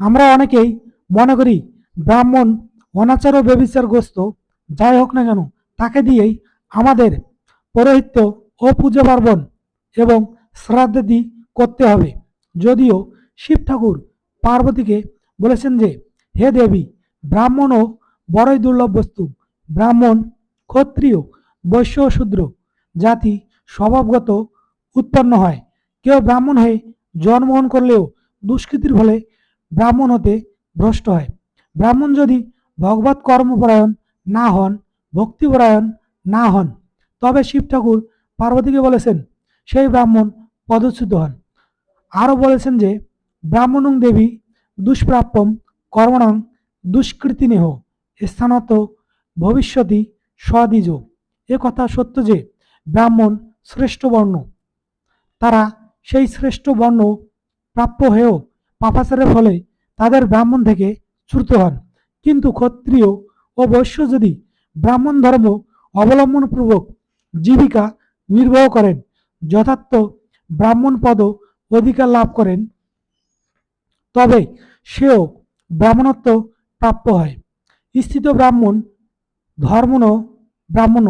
আমরা অনেকেই মনে করি ব্রাহ্মণ অনাচার ও ব্যবিচারগ্রস্ত যাই হোক না কেন, তাকে দিয়েই আমাদের পৌরোহিত্য ও পূজা পার্বণ এবং শ্রাদ্ধাদি করতে হবে। যদিও শিব ঠাকুর পার্বতীকে বলেছেন যে, হে দেবী ব্রাহ্মণও বড়ই দুর্লভ বস্তু। ব্রাহ্মণ, ক্ষত্রিয়, বৈশ্য ও শূদ্র জাতি স্বভাবগত উৎপন্ন হয়। কেউ ব্রাহ্মণ হয়ে জন্মগ্রহণ করলেও দুষ্কৃতির ফলে ব্রাহ্মণ হতে ভ্রষ্ট হয়। ব্রাহ্মণ যদি ভগবত কর্মপরায়ণ না হন, ভক্তিপরায়ণ না হন, তবে শিব ঠাকুর পার্বতীকে বলেছেন, সেই ব্রাহ্মণ পদচ্যুত হন। আরও বলেছেন যে, ব্রাহ্মণং দেবী দুষ্প্রাপ্যম কর্মণং দুষ্কৃতিনেহ স্থানত ভবিষ্যতি স্বদ্বিজ এ কথা সত্য যে, ব্রাহ্মণ শ্রেষ্ঠ বর্ণ। তারা সেই শ্রেষ্ঠ বর্ণ প্রাপ্য হয়েও পাপাচারের ফলে তাদের ব্রাহ্মণ থেকে চ্যুত হন। কিন্তু ক্ষত্রিয় ও বৈশ্য যদি ব্রাহ্মণ ধর্ম অবলম্বনপূর্বক জীবিকা নির্বাহ করেন, যথার্থ ব্রাহ্মণ পদ অধিকার লাভ করেন, তবে সেও ব্রাহ্মণত্ব প্রাপ্য হয়। স্থিত ব্রাহ্মণ ধর্মণ ব্রাহ্মণ।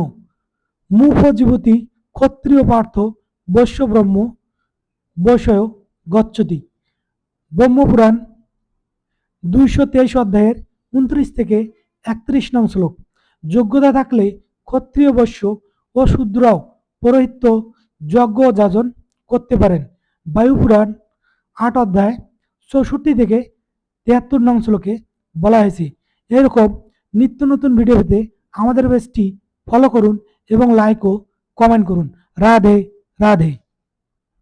মুখজীবতী ক্ষত্রিয় পার্থ বৈশ্য ব্রহ্ম বৈষয় গচ্ছতি ব্রহ্মপুরাণ, দুইশো তেইশ অধ্যায়ের উনত্রিশ থেকে একত্রিশ নং শ্লোক। যোগ্যতা থাকলে ক্ষত্রিয় বৈশ্য ও শূদ্রও পৌরোহিত্য যজ্ঞ যাজন করতে পারেন। বায়ুপুরাণ, আট অধ্যায়, চৌষট্টি থেকে তিয়াত্তর নং শ্লোকে বলা হয়েছে। এরকম নিত্য নতুন ভিডিও পেতে আমাদের পেজটি ফলো করুন এবং লাইক ও কমেন্ট করুন। রাধে রাধে।